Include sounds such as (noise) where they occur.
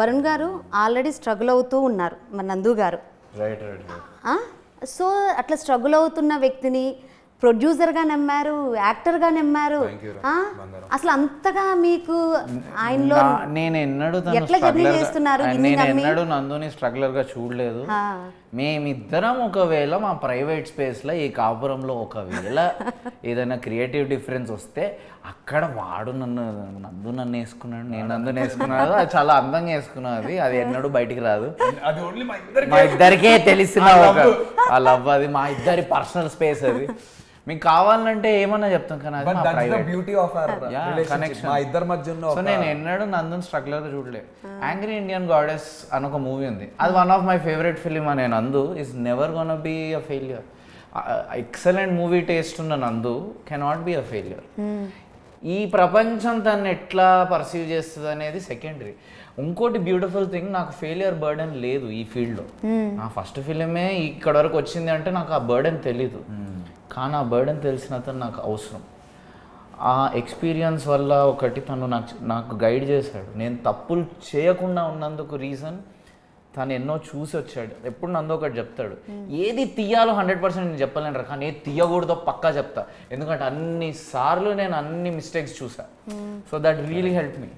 వరుణ్ గారు already struggle అవుతూ ఉన్నారు మన నందు గారు? సో అట్లా స్ట్రగుల్ అవుతున్న వ్యక్తిని ప్రొడ్యూసర్గా నమ్మారు యాక్టర్గా నమ్మారు. అసలు అంతగా మీకు ఆయనలో నేను ఎన్నడూ తను ఎట్లా గా- చేస్తున్నారు? నేను? ఎన్నడూ నందుని స్ట్రగ్లర్గా చూడలేదు మేమిద్దరం ఒకవేళ మా ప్రైవేట్ స్పేస్లో ఈ కాపురంలో ఒకవేళ (laughs) ఏదైనా క్రియేటివ్ డిఫరెన్స్ వస్తే అక్కడ వాడు నన్ను నందు నన్ను వేసుకున్నాడు నేను నందుని వేసుకున్నాడు. అది చాలా అందంగా వేసుకున్నది అది. ఎన్నడూ బయటికి రాదు. అది ఓన్లీ మా ఇద్దరికి మా ఇద్దరికే తెలిసిన ఒక ఆ లవ్ అది మా ఇద్దరి పర్సనల్ స్పేస్ అది. (laughs) మీకు కావాలంటే ఏమన్నా చెప్తాం కానీ అది బట్ మా that's the private beauty of connection. మా ఇద్దరి మధ్య ఉన్న సో ఒక నేను ఎన్నడూ నందుని స్ట్రగ్లర్ చూడలే యాంగ్రీ ఇండియన్ గాడెస్ అని ఒక మూవీ ఉంది. అది one of my favourite film అనే Nandu is never gonna be a failure excellent movie taste ఉన్న Nandu cannot be a failure ఈ ప్రపంచం తను ఎట్లా పర్సీవ్ చేస్తుంది అనేది సెకండరీ ఇంకోటి బ్యూటిఫుల్ థింగ్ నాకు ఫెయిలియర్ బర్డెన్ లేదు ఈ ఫీల్డ్లో నా ఫస్ట్ ఫిలిమే ఇక్కడ వరకు వచ్చింది అంటే నాకు ఆ బర్డెన్ తెలీదు. కానీ ఆ బర్డెన్ తెలిసిన అతను నాకు అవసరం. ఆ ఎక్స్పీరియన్స్ వల్ల ఒకటి తను నాకు నాకు గైడ్ చేశాడు. నేను తప్పులు చేయకుండా ఉన్నందుకు రీజన్ తను ఎన్నో చూసి వచ్చాడు. ఎప్పుడు నందు ఒకటి చెప్తాడు. ఏది తీయాలో హండ్రెడ్ పర్సెంట్ నేను చెప్పలేను రా కానీ ఏది తీయకూడదో పక్కా చెప్తా. ఎందుకంటే అన్ని సార్లు నేను అన్ని మిస్టేక్స్ చూసా. So that really help me